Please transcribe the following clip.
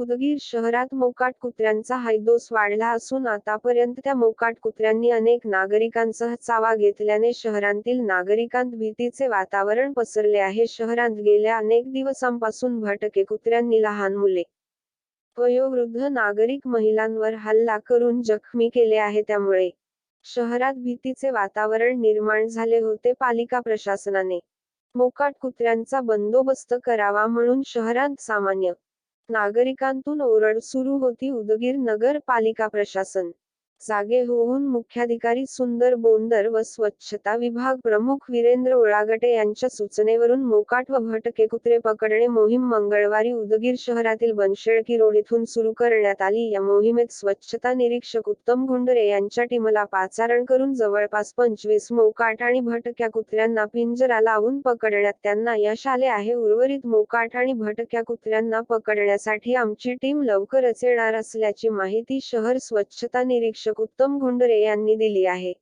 उदगीर शहरात मोकाट कुत्र्यांचा हैदोस वाढला असून आतापर्यंत त्या मोकाट कुत्र्यांनी अनेक नागरिकांसह चावा घेतल्याने शहरांतील नागरिकांत भीतीचे वातावरण पसरले आहे. शहरात गेल्या अनेक दिवसांपासून भटके कुत्र्यांनी लहान मुले वयोवृद्ध नागरिक महिलांवर हल्ला करून जखमी केले आहे. त्यामुळे शहरात भीतीचे वातावरण निर्माण झाले होते पालिका प्रशासनाने. मोकाट कुत्र्यांचा बंदोबस्त करावा म्हणून शहरात सामान्य नागरिकांतून ओरड सुरू होती उदगीर नगर पालिका प्रशासन. जागे होऊन मुख्याधिकारी सुंदर बोंदर व स्वच्छता विभाग प्रमुख वीरेंद्र उळागटे यांच्या सूचनेवरून मोकाट व भटके कुत्रे पकडणे मोहीम मंगळवारी उदगीर शहरातील बनशेळकी रोड इथून सुरू करण्यात आली. या मोहिमेत स्वच्छता निरीक्षक उत्तम गुंडरे यांच्या टीमला पाचारण करून जवळपास पंचवीस मोकाट आणि भटक्या कुत्र्यांना पिंजरा लावून पकडण्यात त्यांना यश आले आहे. उर्वरित मोकाट आणि भटक्या कुत्र्यांना पकडण्यासाठी आमची टीम लवकरच येणार असल्याची माहिती शहर स्वच्छता निरीक्षक उत्तम गुंडरे यांनी दिली आहे.